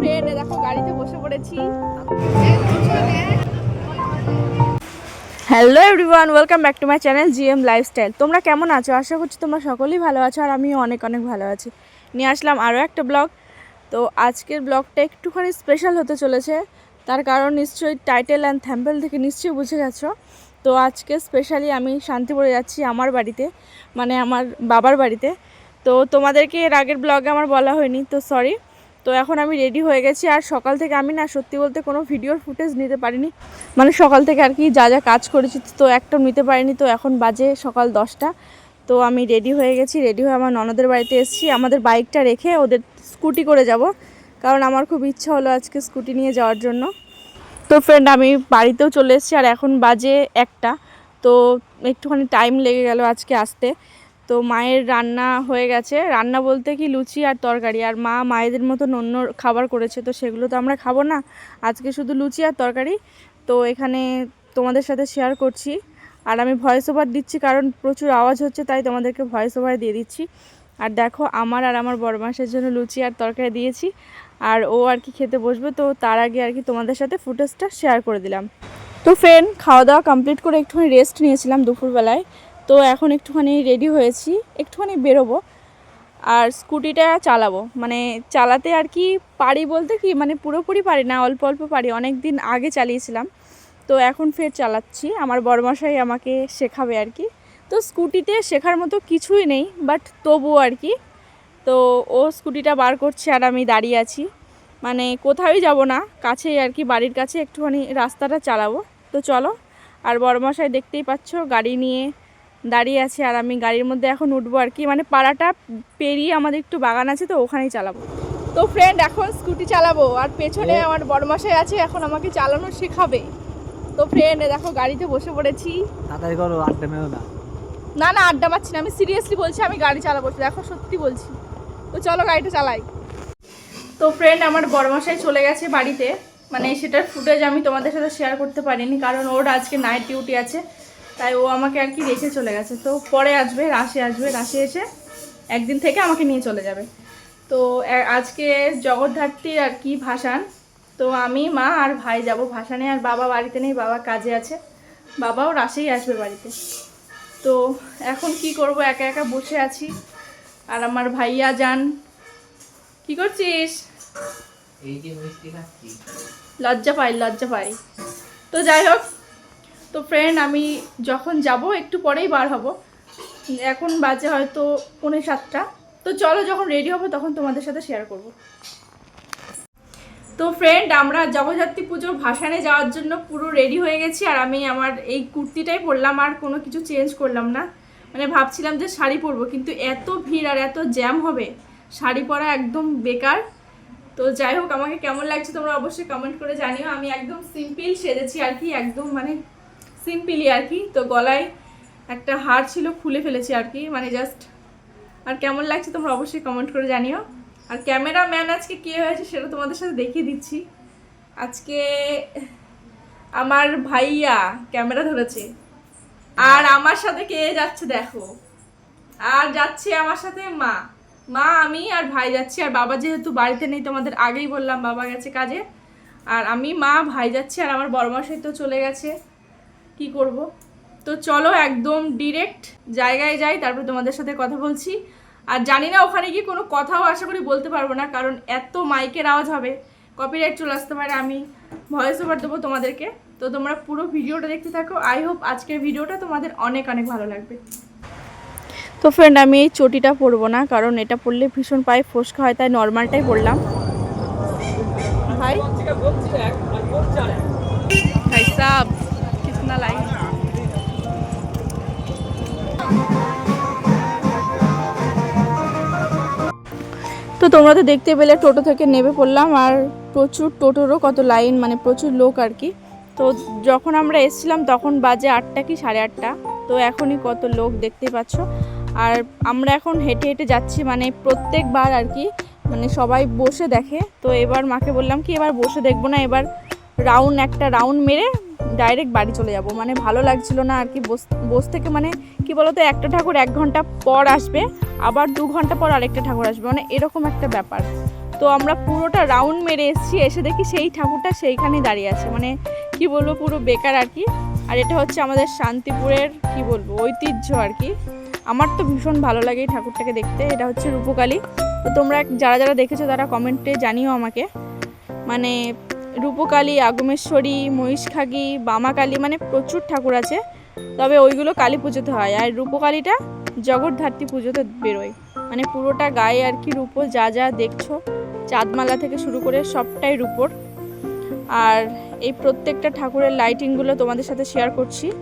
Friend দেখো গাড়িতে বসে পড়েছি। Hello everyone welcome back to my channel GM lifestyle তোমরা কেমন আছো? আশা করছি তোমরা সকলেই ভালো আছো আর আমিও অনেক অনেক ভালো আছি। নিয়ে আসলাম আরও একটা ব্লগ। তো আজকের ব্লগটা একটুখানি স্পেশাল হতে চলেছে। তার কারণ নিশ্চয়ই টাইটেল অ্যান্ড থ্যাম্পেল থেকে নিশ্চয়ই বুঝে গেছো। তো আজকে স্পেশালি আমি শান্তিপুরে যাচ্ছি আমার বাড়িতে মানে আমার বাবার বাড়িতে। তো তোমাদেরকে এর আগের ব্লগে আমার বলা হয়নি, তো সরি তো এখন আমি রেডি হয়ে গেছি আর সকাল থেকে আমি না সত্যি বলতে কোনো ভিডিওর ফুটেজ নিতে পারিনি। মানে সকাল থেকে আর কি যা যা কাজ করেছি তো একটা নিতে পারিনি। তো এখন বাজে সকাল দশটা। তো আমি রেডি হয়ে গেছি রেডি হয়ে আমার ননদের বাড়িতে এসেছি। আমাদের বাইকটা রেখে ওদের স্কুটি করে যাব। কারণ আমার খুব ইচ্ছা হলো আজকে স্কুটি নিয়ে যাওয়ার জন্য। তো ফ্রেন্ড আমি বাড়িতেও চলে এসেছি আর এখন বাজে একটা। তো একটুখানি টাইম লেগে গেল আজকে আসতে। তো মায়ের রান্না হয়ে গেছে। রান্না বলতে কি লুচি আর তরকারি। আর মা মায়েদের মতন অন্য খাবার করেছে, তো সেগুলো তো আমরা খাব না। আজকে শুধু লুচি আর তরকারি। তো এখানে তোমাদের সাথে শেয়ার করছি। আর আমি ভয়েস ওভার দিচ্ছি কারণ প্রচুর আওয়াজ হচ্ছে, তাই তোমাদেরকে ভয়েস ওভার দিয়ে দিচ্ছি। আর দেখো, আমার আর আমার বড় মাসের জন্য লুচি আর তরকারি দিয়েছি। আর ও আর কি খেতে বসবে, তো তার আগে আর কি তোমাদের সাথে ফুটেজটা শেয়ার করে দিলাম। তো ফ্রেন্ড খাওয়া দাওয়া কমপ্লিট করে একটুখানি রেস্ট নিয়েছিলাম দুপুরবেলায়। তো এখন একটুখানি রেডি হয়েছি, একটুখানি বেরোবো আর স্কুটিটা চালাবো। মানে চালাতে আর কি পারি বলতে কি মানে পুরোপুরি পারি না, অল্প অল্প পারি। অনেক দিন আগে চালিয়েছিলাম। তো এখন ফের চালাচ্ছি। আমার বড়মশাই আমাকে শেখাবে আর কি। তো স্কুটিতে শেখার মতো কিছুই নেই বাট তবুও আর কি। তো ও স্কুটিটা বার করছে আর আমি দাঁড়িয়ে আছি। মানে কোথাওই যাব না, কাছেই আর কি, বাড়ির কাছে একটুখানি রাস্তাটা চালাবো। তো চলো, আর বড়মশাই দেখতেই পাচ্ছ, গাড়ি নিয়ে দাঁড়িয়ে আছে আর আমি গাড়ির মধ্যে এখন উঠবো আর কি। মানে পাড়াটা পেরিয়ে আমাদের একটু বাগান আছে তো ওখানেই চালাবো। তো ফ্রেন্ড এখন স্কুটি চালাবো আর পেছনে আমার বড়মশাই আছে এখন আমাকে চালানো শেখাবে। তো ফ্রেন্ড দেখো গাড়িতে বসে পড়েছি। তাড়াতাড়ি করো আড্ডা মেরো না। না না আড্ডা মারছি না আমি সিরিয়াসলি বলছি আমি গাড়ি চালাবো দেখো সত্যি বলছি। তো চলো গাড়িটা চালাই। তো ফ্রেন্ড আমার বড়মশাই চলে গেছে বাড়িতে। মানে সেটার ফুটেজ আমি তোমাদের সাথে শেয়ার করতে পারিনি কারণ ওর আজকে নাইট ডিউটি আছে। তাই ও আমাকে আর কি রেখে চলে গেছে। তো পরে আসবে রাশে আসবে রাশে এসে একদিন থেকে আমাকে নিয়ে চলে যাবে। তো আজকে জগদ্ধাত্রীর আর কি ভাসান। তো আমি মা আর ভাই যাব ভাসানে আর বাবা বাড়িতে নেই বাবা কাজে আছে। বাবাও রাশেই আসবে বাড়িতে। তো এখন কি করব একা একা বসে আছি। আর আমার ভাইয়া যান। কি করছিস? লজ্জা পাই লজ্জা পাই। তো যাই হোক তো ফ্রেন্ড আমি যখন যাব, একটু পরেই বার হব। এখন বাজে হয়তো পৌনে সাতটা। তো চলো, যখন রেডি হব, তখন তোমাদের সাথে শেয়ার করব। তো ফ্রেন্ড আমরা জগদ্ধাত্রী পুজোর ভাসানে যাওয়ার জন্য পুরো রেডি হয়ে গেছি। আর আমি আমার এই কুর্তিটাই পরলাম, আর কোনো কিছু চেঞ্জ করলাম না। মানে ভাবছিলাম যে শাড়ি পরবো, কিন্তু এত ভিড় আর এত জ্যাম হবে। শাড়ি পরা একদম বেকার। তো যাই হোক, আমাকে কেমন লাগছে তোমরা অবশ্যই কমেন্ট করে জানিও। আমি একদম সিম্পল সেজেছি আর কি, একদম মানে সিম্পলই আর কি, তো গলায় একটা হার ছিল, খুলে ফেলেছি আর কি মানে জাস্ট আর কেমন লাগছে তোমরা অবশ্যই কমেন্ট করে জানিও। আর ক্যামেরা ম্যান আজকে কে হয়েছে সেটা তোমাদের সাথে দেখিয়ে দিচ্ছি। আজকে আমার ভাইয়া ক্যামেরা ধরেছে। আর আমার সাথে কে যাচ্ছে দেখো। আর যাচ্ছে আমার সাথে মা। মা, আমি আর ভাই যাচ্ছি। আর বাবা যেহেতু বাড়িতে নেই, তোমাদের আগেই বললাম বাবা গেছে কাজে। আর আমি, মা, ভাই যাচ্ছি। আর আমার বড়মাসাই তো চলে গেছে। কি করব? তো চলো একদম ডিরেক্ট জায়গায় যাই, তারপর তোমাদের সাথে কথা বলছি। আর জানি না ওখানে গিয়ে কোনো কথাও আশা করি বলতে পারব না, কারণ এত মাইকের আওয়াজ হবে। কপিরাইট চলে আসতে পারে, আমি ভয়েস ওভার দেবো তোমাদেরকে। তো তোমরা পুরো ভিডিওটা দেখতে থাকো। আই হোপ আজকের ভিডিওটা তোমাদের অনেক অনেক ভালো লাগবে। তো ফ্রেন্ড আমি এই চটিটা পরবো না, কারণ এটা পরলে ভীষণ পায়ে ফোসকা হয়, তাই নর্মালটাই পরলাম। ভাই? তো তোমরা তো দেখতে পেলে টোটো থেকে নেমে পড়লাম আর প্রচুর টোটোরও কত লাইন মানে প্রচুর লোক আর কি। তো যখন আমরা এসেছিলাম তখন বাজে আটটা কি সাড়ে আটটা। তো এখনই কত লোক দেখতে পাচ্ছ। আর আমরা এখন হেঁটে হেঁটে যাচ্ছি মানে প্রত্যেকবার আর কি মানে সবাই বসে দেখে। তো এবার মাকে বললাম কি, এবার বসে দেখব না, এবার রাউন্ড একটা রাউন্ড মেরে ডাইরেক্ট বাড়ি চলে যাব। মানে ভালো লাগছিল না আর কি, বস বস থেকে মানে কি বলতো, একটা ঠাকুর এক ঘণ্টা পর আসবে, আবার দু ঘণ্টা পর আরেকটা ঠাকুর আসবে মানে এরকম একটা ব্যাপার। তো আমরা পুরোটা রাউন্ড মেরে এসেছি, এসে দেখি সেই ঠাকুরটা সেইখানেই দাঁড়িয়ে আছে। মানে কি বলব, পুরো বেকার আর কি। আর এটা হচ্ছে আমাদের শান্তিপুরের, কি বলব, ঐতিহ্য আর কি। আমার তো ভীষণ ভালো লাগে এই ঠাকুরটাকে দেখতে, এটা হচ্ছে রূপকালী। তো তোমরা যারা যারা দেখেছ তারা কমেন্টে জানিও আমাকে। মানে রূপকালী, আগমেশ্বরী, মহিষখাগি, বামাকালী মানে প্রচুর ঠাকুর আছে। তবে ওইগুলো কালী পুজোতে হয়। আর রূপকালীটা জগৎধাত্রী পুজোতে বেরোয়। মানে পুরোটা গায়ে আর কি রূপো যা যা দেখছ, চাঁদমালা থেকে শুরু করে সবটাই রূপোর। আর এই প্রত্যেকটা ঠাকুরের লাইটিংগুলো তোমাদের সাথে শেয়ার করছি।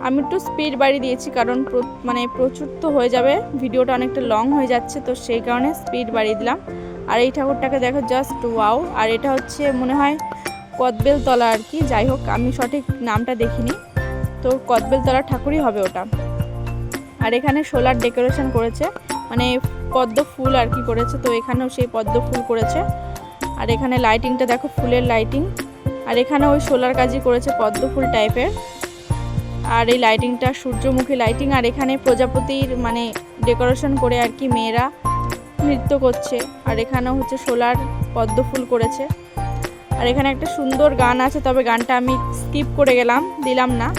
আমি একটু স্পিড বাড়ি দিয়েছি, কারণ মানে প্রচুর তো হয়ে যাবে। ভিডিওটা অনেকটা লং হয়ে যাচ্ছে, তো সেই কারণে স্পিড বাড়িয়ে দিলাম। আর এই ঠাকুরটাকে দেখো জাস্ট ওয়াও আর এটা হচ্ছে মনে হয় কদবেলতলা আর কি। যাই হোক, আমি সঠিক নামটা দেখিনি। তো কদবেলতলার ঠাকুরই হবে ওটা। আর এখানে সোলার ডেকোরেশন করেছে। মানে পদ্ম ফুল আর কি করেছে। তো এখানেও সেই পদ্ম ফুল করেছে। আর এখানে লাইটিংটা দেখো, ফুলের লাইটিং আর এখানে ওই সোলার কাজই করেছে পদ্ম ফুল টাইপের আর এই লাইটিংটা সূর্যমুখী লাইটিং আর এখানে প্রজাপতির মানে ডেকোরেশন করে আর কি মেয়েরা নৃত্য করছে। আর এখানেও হচ্ছে সোলার পদ্ম ফুল করেছে। আর এখানে একটা সুন্দর গান আছে, তবে গানটা আমি স্কিপ করে গেলাম, দিলাম না।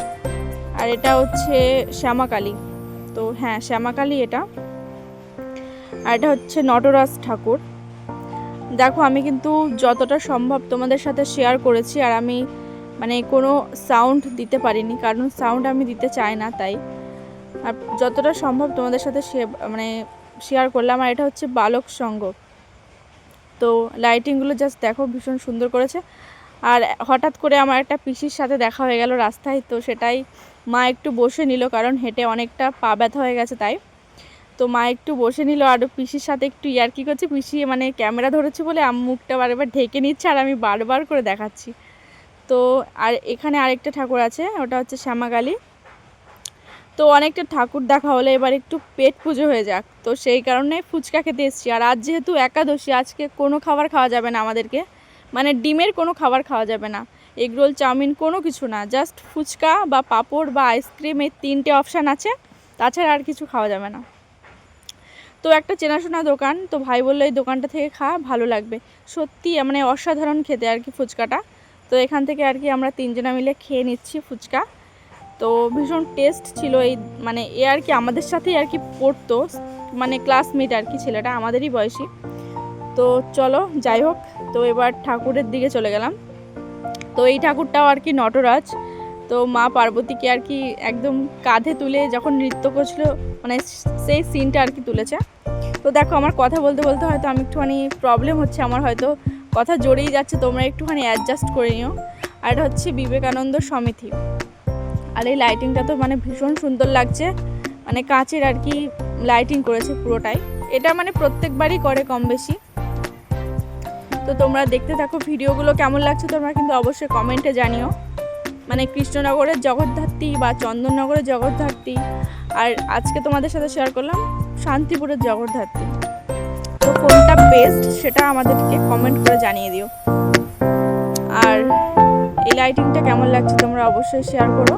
আর এটা হচ্ছে শ্যামাকালী। তো হ্যাঁ শ্যামাকালী এটা। আর এটা হচ্ছে নটরাজ ঠাকুর। দেখো, আমি কিন্তু যতটা সম্ভব তোমাদের সাথে শেয়ার করেছি, আর আমি মানে কোনো সাউন্ড দিতে পারিনি, কারণ সাউন্ড আমি দিতে চাই না, তাই। আর যতটা সম্ভব তোমাদের সাথে share- মানে শেয়ার করলাম আর এটা হচ্ছে বালক সঙ্গ। তো লাইটিংগুলো জাস্ট দেখো ভীষণ সুন্দর করেছে। আর হঠাৎ করে আমার একটা পিসির সাথে দেখা হয়ে গেল রাস্তায়, তো সেটাই মা একটু বসে নিল কারণ হেঁটে অনেকটা পা ব্যথা হয়ে গেছে তাই। তো মা একটু বসে নিল আর পিসির সাথে একটু ইয়ার ইয়ার্কি করছে, পিসি মানে ক্যামেরা ধরেছে বলে আম মুখটা বারবার ঢেকে নিচ্ছে আর আমি বারবার করে দেখাচ্ছি। তো আর এখানে আরেকটা ঠাকুর আছে, ওটা হচ্ছে শ্যামাকালী তো অনেকটা ঠাকুর দেখা হলে, এবার একটু পেট পুজো হয়ে যাক। তো সেই কারণে ফুচকা খেতে এসেছি। আর আজ যেহেতু একাদশী, আজকে কোনো খাবার খাওয়া যাবে না আমাদেরকে। মানে ডিমের কোনো খাবার খাওয়া যাবে না। এগরোল চাউমিন, কোনো কিছু না। জাস্ট ফুচকা বা পাঁপড় বা আইসক্রিম এই তিনটে অপশান আছে। তাছাড়া আর কিছু খাওয়া যাবে না। তো একটা চেনাশোনা দোকান। তো ভাই বলল, এই দোকানটা থেকে খা, ভালো লাগবে। সত্যি মানে অসাধারণ খেতে আর কি ফুচকাটা। তো এখান থেকে আর কি আমরা তিনজনা মিলে খেয়ে নিচ্ছি ফুচকা। তো ভীষণ টেস্ট ছিল এই মানে এ আর কি আমাদের সাথেই আর কি পড়তো মানে ক্লাসমেট আর কি ছেলেটা, আমাদেরই বয়সী। তো চলো, যাই হোক, তো এবার ঠাকুরের দিকে চলে গেলাম। তো এই ঠাকুরটাও আর কি নটরাজ। তো মা পার্বতীকে আর কি একদম কাঁধে তুলে যখন নৃত্য করছিল মানে সেই সিনটা আর কি তুলেছে। তো দেখো, আমার কথা বলতে বলতে হয়তো আমি একটুখানি প্রবলেম হচ্ছে আমার হয়তো। কথা জড়িয়ে যাচ্ছে, তোমরা একটুখানি অ্যাডজাস্ট করে নিও। আর এটা হচ্ছে বিবেকানন্দ সমিতি। আর এই লাইটিংটা তো মানে ভীষণ সুন্দর লাগছে। মানে কাঁচের আর কি লাইটিং করেছে পুরোটাই। এটা মানে প্রত্যেকবারই করে কম বেশি। তো তোমরা দেখতে থাকো ভিডিওগুলো কেমন লাগছে তোমরা কিন্তু অবশ্যই কমেন্টে জানিও। মানে কৃষ্ণনগরের জগদ্ধাত্রী বা চন্দননগরের জগদ্ধাত্রী। আর আজকে তোমাদের সাথে শেয়ার করলাম শান্তিপুরের জগদ্ধাত্রী। তো কোনটা বেস্ট সেটা আমাদেরকে কমেন্ট করে জানিয়ে দিও। লাইটিংটা কেমন লাগছে তোমরা অবশ্যই শেয়ার করো।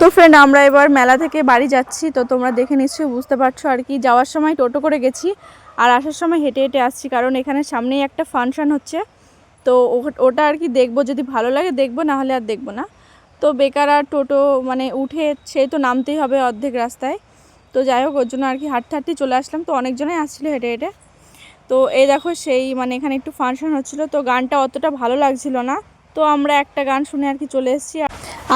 তো ফ্রেন্ড আমরা এবার মেলা থেকে বাড়ি যাচ্ছি। তো তোমরা দেখে নিশ্চয়ই বুঝতে পারছ আর কি। যাওয়ার সময় টোটো করে গেছি আর আসার সময় হেঁটে হেঁটে আসছি কারণ এখানে সামনেই একটা ফাংশন হচ্ছে। তো ওটা আর কি দেখব, যদি ভালো লাগে দেখব, না হলে আর দেখব না। তো বেকার আর টোটো মানে উঠে সে তো নামতেই হবে অর্ধেক রাস্তায়। তো যাই হোক, ওর জন্য আর কি হাঁটতে হাঁটতে চলে আসলাম। তো অনেকজনই আসছিল হেঁটে হেঁটে। তো এই দেখো সেই মানে এখানে একটু ফাংশন হচ্ছিল। তো গানটা অতটা ভালো লাগছিল না। তো আমরা একটা গান শুনে আর কি চলে এসেছি।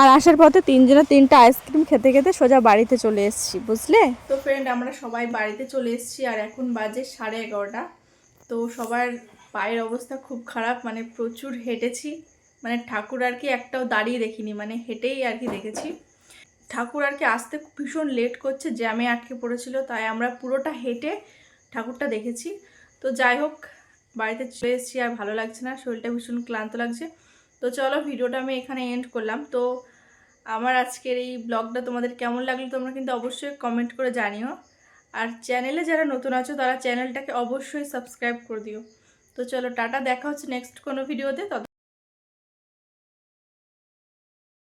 আর আসার পথে তিনজনে তিনটা আইসক্রিম খেতে খেতে সোজা বাড়িতে চলে এসেছি, বুঝলে? তো ফ্রেন্ড আমরা সবাই বাড়িতে চলে এসেছি। আর এখন বাজে সাড়ে এগারোটা। তো সবার পায়ের অবস্থা খুব খারাপ মানে প্রচুর হেঁটেছি। মানে ঠাকুর আর কি একটাও দাঁড়িয়ে দেখিনি মানে হেঁটেই আর কি দেখেছি। ঠাকুর আর কি আসতে ভীষণ লেট করছে, জ্যামে আটকে পড়েছিল, তাই আমরা পুরোটা হেঁটে ঠাকুরটা দেখেছি। তো যাই হোক, বাড়িতে চলে এসেছি, আর ভালো লাগছে না, শরীরটা ভীষণ ক্লান্ত লাগছে। তো চলো, ভিডিওটা আমি এখানে এন্ড করলাম। তো আমার আজকের এই ব্লগটা তোমাদের কেমন লাগল, তোমরা কিন্তু অবশ্যই কমেন্ট করে জানিও। আর চ্যানেলে যারা নতুন আছো, তারা চ্যানেলটাকে অবশ্যই সাবস্ক্রাইব করে দিও। তো চলো টাটা দেখা হচ্ছে নেক্সট কোনো ভিডিওতে তত